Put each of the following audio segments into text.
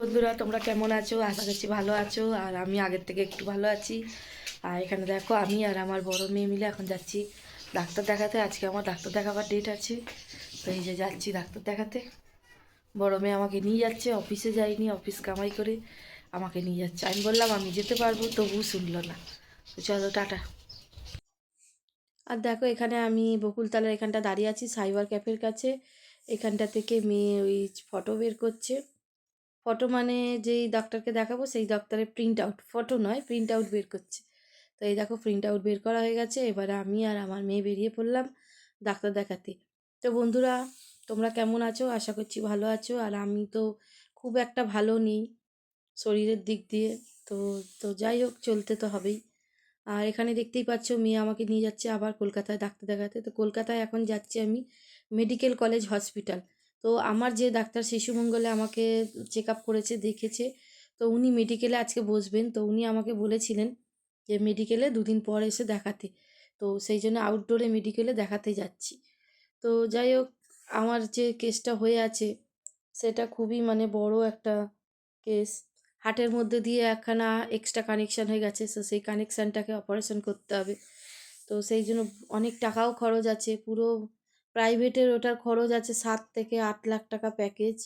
বন্ধুরা, তোমরা কেমন আছো? আশা করছি ভালো আছো, আর আমি আগের থেকে একটু ভালো আছি। আর এখানে দেখো, আমি আর আমার বড় মেয়ে মিলে এখন যাচ্ছি ডাক্তার দেখাতে। আজকে আমার ডাক্তার দেখাবার ডেট আছে। তো এই যে যাচ্ছি ডাক্তার দেখাতে। বড় মেয়ে আমাকে নিয়ে যাচ্ছে অফিসে যাইনি অফিস কামাই করে আমাকে নিয়ে যাচ্ছে। আমি বললাম, আমি যেতে পারব, তবুও শুনলো না। তো চলো, টাটা। আর দেখো, এখানে আমি বকুলতলার এখানটা দাঁড়িয়ে আছি, সাইবার ক্যাফের কাছে। এখানটা থেকে মেয়ে ওই ফটো বের করছে। ফটো মানে যেই ডক্টরকে দেখাবো, সেই ডক্টরের প্রিন্ট আউট ফটো নয় প্রিন্ট আউট বের করছে। তো এই দেখো প্রিন্ট আউট বের করা হয়ে গেছে, এবারে আমি আর আমার মেয়ে বেরিয়ে পড়লাম ডাক্তার দেখাতে। তো বন্ধুরা, তোমরা কেমন আছো? আশা করছি ভালো আছো। আর আমি তো খুব একটা ভালো নেই শরীরের দিক দিয়ে। তো তো যাই হোক, চলতে তো হবেই। আর এখানে দেখতেই পাচ্ছ, মেয়ে আমাকে নিয়ে যাচ্ছে আবার কলকাতায় ডাক্তার দেখাতে। তো কলকাতায় এখন যাচ্ছি আমি মেডিকেল কলেজ হসপিটাল তো আমার যে ডাক্তার শিশুমঙ্গলে আমাকে চেক আপ করেছে, দেখেছে, তো উনি মেডিকেলে আজকে বসবেন। তো উনি আমাকে বলেছিলেন যে মেডিকেলে দুদিন পর এসে দেখাতে। তো সেই জন্য আউটডোরে মেডিকেলে দেখাতে যাচ্ছি। তো যাই হোক, আমার যে কেসটা হয়ে আছে, সেটা খুবই মানে বড় একটা কেস হাটের মধ্যে দিয়ে একখানা এক্সট্রা কানেকশান হয়ে গেছে, তো সেই কানেকশানটাকে অপারেশন করতে হবে। তো সেই জন্য অনেক টাকাও খরচ আছে, পুরো প্রাইভেটের ওটার খরচ আছে সাত থেকে আট লাখ টাকা প্যাকেজ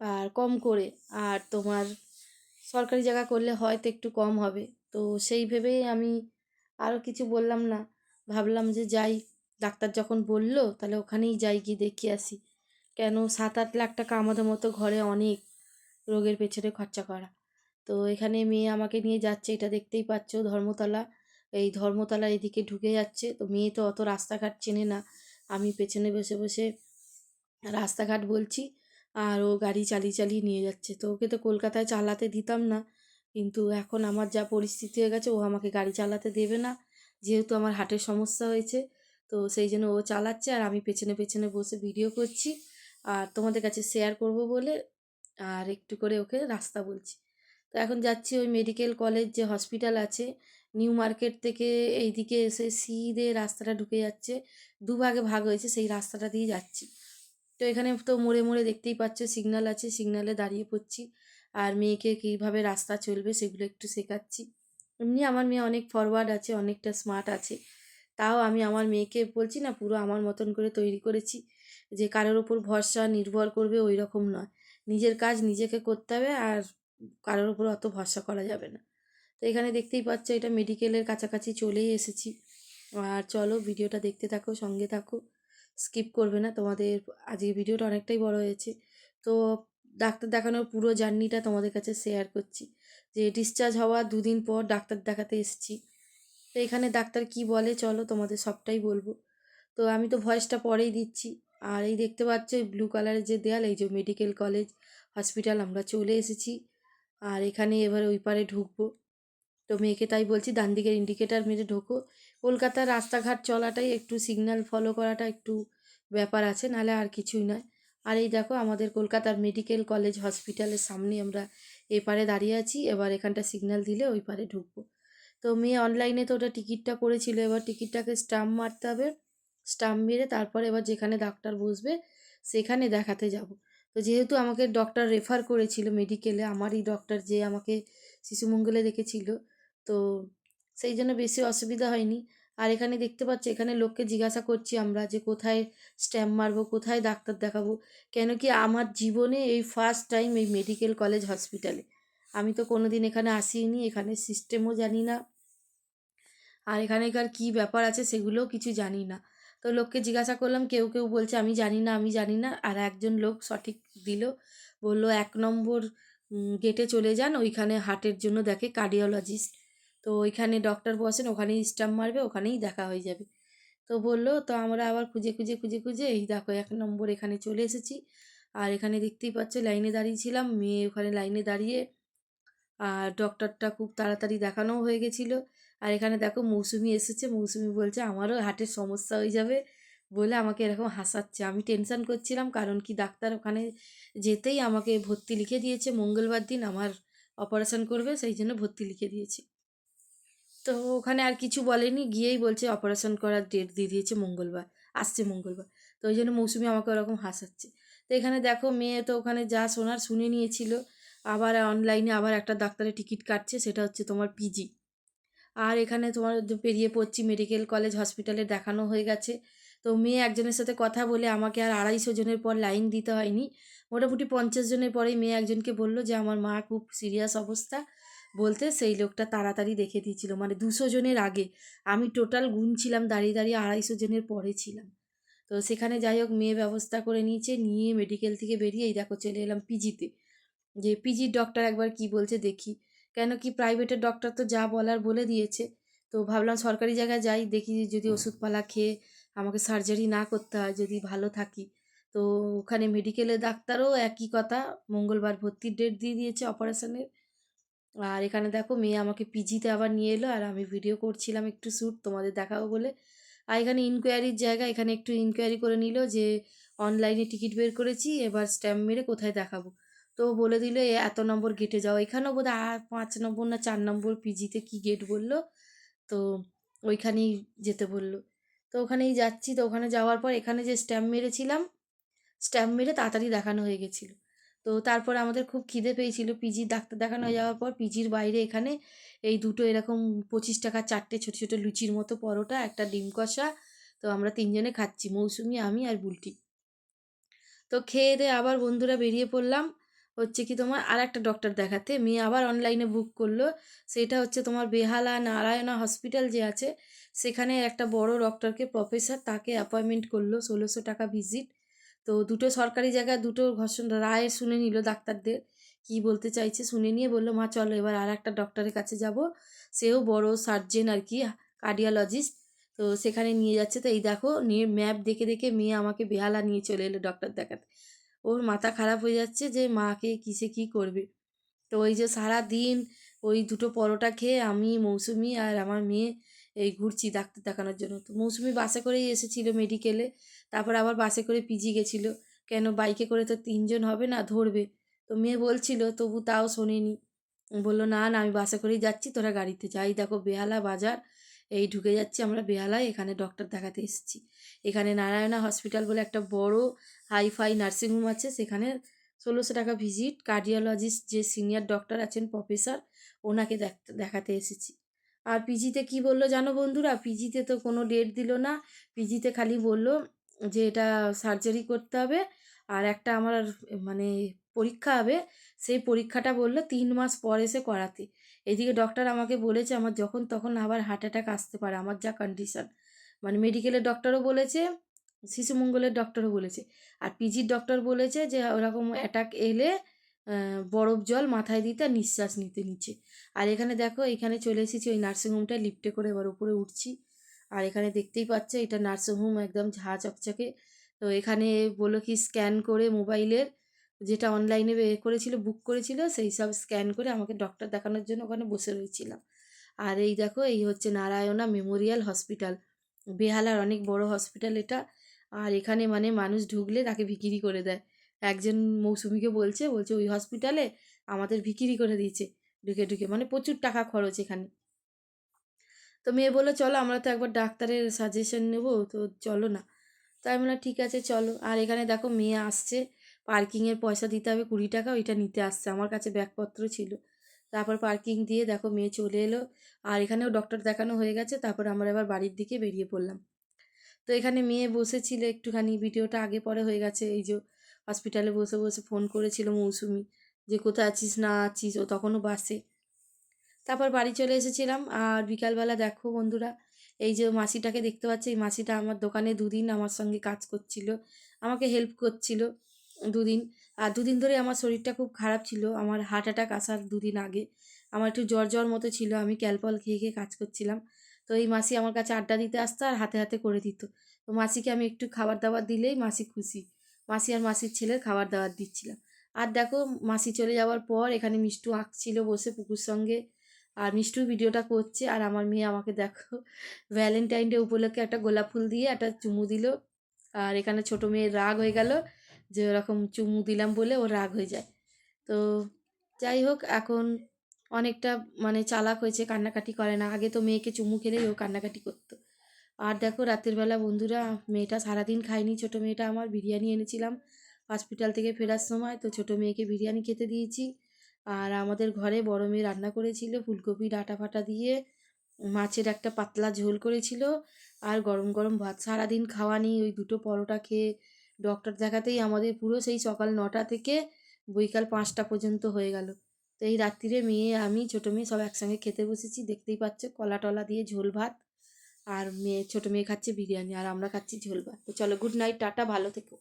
আর কম করে। আর তোমার সরকারি জায়গা করলে হয়তো একটু কম হবে। তো সেই ভেবেই আমি আরও কিছু বললাম না। ভাবলাম যে যাই, ডাক্তার যখন বলল, তাহলে ওখানেই যাই গিয়ে দেখিয়ে আসি। কেন সাত আট লাখ টাকা আমাদের মতো ঘরে অনেক রোগের পেছনে খরচা করা। তো এখানে মেয়ে আমাকে নিয়ে যাচ্ছে, এটা দেখতেই পাচ্ছ ধর্মতলা। এই ধর্মতলা এদিকে ঢুকে যাচ্ছে। তো মেয়ে তো অত রাস্তাঘাট চেনে না। আমি পেছনে বসে বসে রাস্তাঘাট বলছি আর ও গাড়ি চালিয়ে চালিয়ে নিয়ে যাচ্ছে। তো ওকে তো কলকাতায় চালাতে দিতাম না। কিন্তু এখন আমার যা পরিস্থিতি হয়ে গেছে, ও আমাকে গাড়ি চালাতে দেবে না। যেহেতু আমার হার্টের সমস্যা হয়েছে, তো সেই জন্য ও চালাচ্ছে আর আমি পেছনে পেছনে বসে ভিডিও করছি আর তোমাদের কাছে শেয়ার করব বলে আর একটু করে ওকে রাস্তা বলছি। তো এখন যাচ্ছি ওই মেডিকেল কলেজ যে হসপিটাল আছে নিউ মার্কেট থেকে এইদিকে এসে সিধে রাস্তাটা ঢুকে যাচ্ছে। দুভাগে ভাগ হয়েছে, সেই রাস্তাটা দিয়ে যাচ্ছি। তো এখানে তো মোড়ে মোড়ে দেখতেই পাচ্ছ সিগনাল আছে সিগনালে দাঁড়িয়ে পড়ছি। আর মেয়েকে কীভাবে রাস্তা চলবে সেগুলো একটু শেখাচ্ছি। এমনি আমার মেয়ে অনেক ফরওয়ার্ড আছে, অনেকটা স্মার্ট আছে। তাও আমি আমার মেয়েকে বলছি, না, পুরো আমার মতন করে তৈরি করেছি। যে কারোর ওপর ভরসা নির্ভর করবে ওই রকম নয়। নিজের কাজ নিজেকে করতে হবে আর কারোর ওপর অত ভরসা করা যাবে না। তো এখানে দেখতেই পাচ্ছ এটা মেডিকেলের কাছাকাছি চলেই এসেছি। আর চলো ভিডিওটা দেখতে থাকো, সঙ্গে থাকো। স্কিপ করবে না, তোমাদের আজকে ভিডিওটা অনেকটাই বড় হয়েছে। তো ডাক্তার দেখানোর পুরো জার্নিটা তোমাদের কাছে শেয়ার করছি। যে ডিসচার্জ হওয়া দুদিন পর ডাক্তার দেখাতে এসেছি। তো এখানে ডাক্তার কি বলে চলো তোমাদের সবটাই বলব। তো আমি তো ভয়েসটা পরেই দিচ্ছি। আর এই দেখতে পাচ্ছ ব্লু কালারের যে দেয়াল, এই যে মেডিকেল কলেজ হসপিটাল আমরা চলে এসেছি। আর এখানে এবার ওই পারে ঢুকবো। তো মেয়েকে তাই বলছি, ডান দিকের ইন্ডিকেটার মেরে ঢোকো। কলকাতার রাস্তাঘাট চলাটাই একটু সিগন্যাল ফলো করাটা একটু ব্যাপার আছে, নাহলে আর কিছুই নয়। আর এই দেখো, আমাদের কলকাতার মেডিকেল কলেজ হসপিটালের সামনে আমরা এপারে দাঁড়িয়ে আছি, এবার এখানটা সিগন্যাল দিলে ওই পারে ঢুকবো। তো মেয়ে অনলাইনে তো ওটা টিকিটটা করেছিল, এবার টিকিটটাকে স্টাম্প মারতে হবে। স্টাম্প মেরে তারপর এবার যেখানে ডাক্তার বসবে, সেখানে দেখাতে যাব। তো যেহেতু আমাকে ডক্টর রেফার করেছিল মেডিকেলে আমারই ডক্টর যে আমাকে শিশুমঙ্গলে দেখেছিল তো সেই জন্য বেশি অসুবিধা হয়নি। আর এখানে দেখতে পাচ্ছি, এখানে লোককে জিজ্ঞাসা করছি আমরা যে কোথায় স্ট্যাম্প মারবো, কোথায় ডাক্তার দেখাবো? কেন কি আমার জীবনে এই ফার্স্ট টাইম এই মেডিকেল কলেজ হসপিটালে আমি তো কোনো দিন এখানে আসিনি, এখানে সিস্টেমও জানি না। আর এখানেকার কী ব্যাপার আছে সেগুলোও কিছু জানি না। তো লোককে জিজ্ঞাসা করলাম, কেউ কেউ বলছে, আমি জানি না, আমি জানি না। আর একজন লোক সঠিক দিল, বলল, এক নম্বর গেটে চলে যান, ওইখানে হার্টের জন্য দেখে কার্ডিওলজিস্ট তো ওইখানে ডক্টর বসেন, ওখানেই স্টাম্প মারবে, ওখানেই দেখা হয়ে যাবে। তো বলল, তো আমরা আবার খুঁজে খুঁজে খুঁজে খুঁজে এই দেখো এক নম্বর এখানে চলে এসেছি। আর এখানে দেখতেই পাচ্ছ লাইনে দাঁড়িয়েছিলাম মেয়ে ওখানে লাইনে দাঁড়িয়ে, আর ডক্টরটা খুব তাড়াতাড়ি দেখানোও হয়ে গেছিল। আর এখানে দেখো মৌসুমি এসেছে, মৌসুমি বলছে, আমারও হার্টের সমস্যা হয়ে যাবে বলে আমাকে এরকম হাসাচ্ছে। আমি টেনশান করছিলাম, কারণ কি ডাক্তার ওখানে যেতেই আমাকে ভর্তি লিখে দিয়েছে। মঙ্গলবার দিন আমার অপারেশন করবে, সেই জন্য ভর্তি লিখে দিয়েছে। তো ওখানে আর কিছু বলেনি, গিয়েই বলছে অপারেশন করার ডেট দিয়ে দিয়েছে মঙ্গলবার, আসছে মঙ্গলবার। তো ওই জন্য মৌসুমি আমাকে ওরকম হাসাচ্ছে। তো এখানে দেখো মেয়ে তো ওখানে যা শোনার শুনে নিয়েছিল, আবার অনলাইনে আবার একটা ডাক্তারের টিকিট কাটছে, সেটা হচ্ছে তোমার পিজি আর এখানে তোমার পেরিয়ে পড়ছি মেডিকেল কলেজ হসপিটালে দেখানো হয়ে গেছে। তো মেয়ে একজনের সাথে কথা বলে আমাকে আর আড়াইশো জনের পর লাইন দিতে হয়নি। মোটামুটি পঞ্চাশ জনের পরেই মেয়ে একজনকে বলল যে, আমার মা খুব সিরিয়াস অবস্থা বলতে সেই লোকটা তাড়াতাড়ি দেখে দিয়েছিল। মানে দুশো জনের আগে। আমি টোটাল গুনছিলাম দাঁড়িয়ে দাঁড়িয়ে আড়াইশো জনের পরে ছিলাম। তো সেখানে যাই হোক মেয়ে ব্যবস্থা করে নিয়েছে নিয়ে মেডিকেল থেকে বেরিয়ে এই দেখো চলে এলাম পিজিতে যে পিজির ডক্টর একবার কি বলছে দেখি। কেন কি প্রাইভেটের ডক্টর তো যা বলার বলে দিয়েছে। তো ভাবলাম সরকারি জায়গায় যাই দেখি যদি ওষুধপালা খেয়ে আমাকে সার্জারি না করতে হয় যদি ভালো থাকি। তো ওখানে মেডিকেলের ডাক্তারও একই কথা মঙ্গলবার ভর্তির ডেট দিয়ে দিয়েছে অপারেশনের আর এখানে দেখো মেয়ে আমাকে পিজিতে আবার নিয়ে এলো, আর আমি ভিডিও করছিলাম একটু শ্যুট তোমাদের দেখাবো বলে। আর এখানে ইনকোয়ারির জায়গা, এখানে একটু ইনকোয়ারি করে নিল যে অনলাইনে টিকিট বের করেছি, এবার স্ট্যাম্প মেরে কোথায় দেখাবো? তো বলে দিল এত নম্বর গেটে যাও। এখানেও বোধ পাঁচ নম্বর না চার নম্বর পিজিতে কি গেট বলল? তো ওইখানেই যেতে বলল। তো ওখানেই যাচ্ছি। তো ওখানে যাওয়ার পর এখানে যে স্ট্যাম্প মেরেছিলাম স্ট্যাম্প মেরে তাড়াতাড়ি দেখানো হয়ে গেছিল। তো তারপর আমাদের খুব খিদে পেয়েছিল। পিজির ডাক্তার দেখানো যাওয়ার পর পিজির বাইরে এখানে এই দুটো এরকম পঁচিশ টাকা চারটে ছোটো ছোটো লুচির মতো পরোটা একটা ডিম কষা তো আমরা তিনজনে খাচ্ছি মৌসুমি আমি আর বুলটি। তো খেয়ে দিয়ে আবার বন্ধুরা বেরিয়ে পড়লাম হচ্ছে কি তোমার আর একটা ডক্টর দেখাতে। মেয়ে আবার অনলাইনে বুক করল সেটা হচ্ছে তোমার বেহালা নারায়ণা হসপিটাল যে আছে সেখানে একটা বড় ডক্টরকে প্রফেসর তাকে অ্যাপয়েন্টমেন্ট করল ষোলোশো টাকা ভিজিট তো দুটো সরকারি জায়গায় দুটো ঘর্ষণ রায় শুনে নিল ডাক্তারদের। কি বলতে চাইছে শুনে নিয়ে বলল, মা, চলো এবার আর একটা ডক্টরের কাছে যাব। সেও বড় সার্জেন আর কি কার্ডিওলজিস্ট তো সেখানে নিয়ে যাচ্ছে। তো এই দেখো, নিয়ে ম্যাপ দেখে দেখে মেয়ে আমাকে বেহালা নিয়ে চলে এলো ডক্টর দেখাতে। ওর মাথা খারাপ হয়ে যাচ্ছে যে, মাকে কিসে কি করবে? তো ওই যে সারা দিন ওই দুটো পরোটা খেয়ে আমি, মৌসুমি আর আমার মেয়ে এই ঘুরছি ডাক্তার দেখানোর জন্য। তো মৌসুমি বাসে করেই এসেছিল মেডিকেলে তারপর আবার বাসে করে পিজি গেছিল। কেন বাইকে করে তো তিনজন হবে না, ধরবে। তো মেয়ে বলছিল, তবু তাও শোনেনি। বলল, না না, আমি বাসে করেই যাচ্ছি, তোরা গাড়িতে যাই দেখো বেহালা বাজার। এই ঢুকে যাচ্ছি আমরা বেহালায়, এখানে ডক্টর দেখাতে এসেছি। এখানে নারায়ণা হসপিটাল বলে একটা বড় হাইফাই নার্সিংহোম আছে। সেখানে ষোলোশো টাকা ভিজিট কার্ডিওলজিস্ট যে সিনিয়র ডক্টর আছেন প্রফেসর ওনাকে দেখতে দেখাতে এসেছি। আর পিজিতে কি বলল জানো বন্ধুরা? পিজিতে তো কোনো ডেট দিল না। পিজিতে খালি বলল যে এটা সার্জারি করতে হবে আর একটা আমার মানে পরীক্ষা হবে। সেই পরীক্ষাটা বলল তিন মাস পর এসে করাতে। এদিকে ডক্টর আমাকে বলেছে আমার যখন তখন আবার হার্ট অ্যাটাক আসতে পারে, আমার যা কন্ডিশন মানে মেডিকেলের ডক্টরও বলেছে, শিশু মঙ্গলের ডক্টরও বলেছে। আর পিজির ডক্টর বলেছে যে ওরকম অ্যাটাক এলে বরফ জল মাথায় দিতে আর নিঃশ্বাস নিতে নিচ্ছে আর এখানে দেখো, এখানে চলে এসেছি ওই নার্সিংহোমটা লিফটে করে এবার উপরে উঠছি। আর এখানে দেখতেই পাচ্ছে, এটা নার্সিংহোম একদম ঝা চকচকে। তো এখানে বলল কি স্ক্যান করে মোবাইলের যেটা অনলাইনে করেছিল বুক করেছিল, সেই সব স্ক্যান করে আমাকে ডক্টর দেখানোর জন্য ওখানে বসে রয়েছিলাম। আর এই দেখো, এই হচ্ছে নারায়ণা মেমোরিয়াল হসপিটাল বেহালার অনেক বড় হসপিটাল এটা। আর এখানে মানে মানুষ ঢুকলে তাকে বিক্রি করে দেয়। একজন মৌসুমিকে বলছে বলছে, ওই হসপিটালে আমাদের বিক্রি করে দিয়েছে। ঢুকে ঢুকে মানে প্রচুর টাকা খরচ এখানে। তো মেয়ে বলল, চলো, আমরা তো একবার ডাক্তারের সাজেশন নেব, তো চলো না। তাই বললাম, ঠিক আছে, চলো। আর এখানে দেখো, মেয়ে আসছে পার্কিংয়ের পয়সা দিতে হবে কুড়ি টাকা, ওইটা নিতে আসছে। আমার কাছে ব্যাগপত্র ছিল। তারপর পার্কিং দিয়ে দেখো, মেয়ে চলে এলো। আর এখানেও ডক্টর দেখানো হয়ে গেছে, তারপর আমরা এবার বাড়ির দিকে বেরিয়ে পড়লাম। তো এখানে মেয়ে বসেছিল, একটুখানি ভিডিওটা আগে পরে হয়ে গেছে, এই যে হসপিটালে বসে বসে ফোন করেছিল মৌসুমি যে, কোথায় আছিস? না আছিস? ও তখনও বাসে। তারপর বাড়ি চলে এসেছিলাম। আর বিকালবেলা দেখো বন্ধুরা, এই যে মাসিটাকে দেখতে পাচ্ছি, এই মাসিটা আমার দোকানে দুদিন আমার সঙ্গে কাজ করছিল, আমাকে হেল্প করছিল দুদিন। আর দুদিন ধরে আমার শরীরটা খুব খারাপ ছিল, আমার হার্ট অ্যাটাক আসার দুদিন আগে। আমার একটু জ্বর জ্বর মতো ছিল, আমি ক্যালপল খেয়ে খেয়ে কাজ করছিলাম। তো এই মাসি আমার কাছে আড্ডা দিতে আসতো আর হাতে হাতে করে দিত। তো মাসিকে আমি একটু খাবার দাবার দিলেই মাসি খুশি। মাসি আর মাসির ছেলের খাবার দাবার দিচ্ছিলাম। আর দেখো, মাসি চলে যাওয়ার পর এখানে মিষ্টু আঁকছিল বসে পুকুর সঙ্গে। আর মিষ্টু ভিডিওটা করছে আর আমার মেয়ে আমাকে দেখো, ভ্যালেন্টাইন ডে উপলক্ষে একটা গোলাপ ফুল দিয়ে একটা চুমু দিল। আর এখানে ছোটো মেয়ের রাগ হয়ে গেল যে ওরকম চুমু দিলাম বলে ও রাগ হয়ে যায়। তো যাই হোক, এখন অনেকটা মানে চালাক হয়েছে, কান্নাকাটি করে না। আগে তো মেয়েকে চুমু খেলেই ও কান্নাকাটি করতো। আর দেখো রাতের বেলা বন্ধুরা, মেয়েটা সারাদিন খায়নি। ছোটো মেয়েটা আমার বিরিয়ানি এনেছিলাম হসপিটাল থেকে ফেরার সময়। তো ছোটো মেয়েকে বিরিয়ানি খেতে দিয়েছি। আর আমাদের ঘরে বড় মেয়ে রান্না করেছিল ফুলকপি ডাঁটা ফাটা দিয়ে। মাছের একটা পাতলা ঝোল করেছিল। আর গরম গরম ভাত সারাদিন খাওয়া নেই। ওই দুটো পরোটা খেয়ে ডক্টর দেখাতেই আমাদের পুরো সেই সকাল নটা থেকে বৈকাল পাঁচটা পর্যন্ত হয়ে গেল। তো এই রাত্রিরে মেয়ে, আমি, ছোটো মেয়ে সব একসঙ্গে খেতে বসেছি। দেখতেই পাচ্ছ কলা টলা দিয়ে ঝোল ভাত। আর মেয়ে, ছোটো মেয়ে খাচ্ছে বিরিয়ানি আর আমরা খাচ্ছি ঝোল ভাত। তো চলো গুড নাইট টাটা, ভালো থেকো।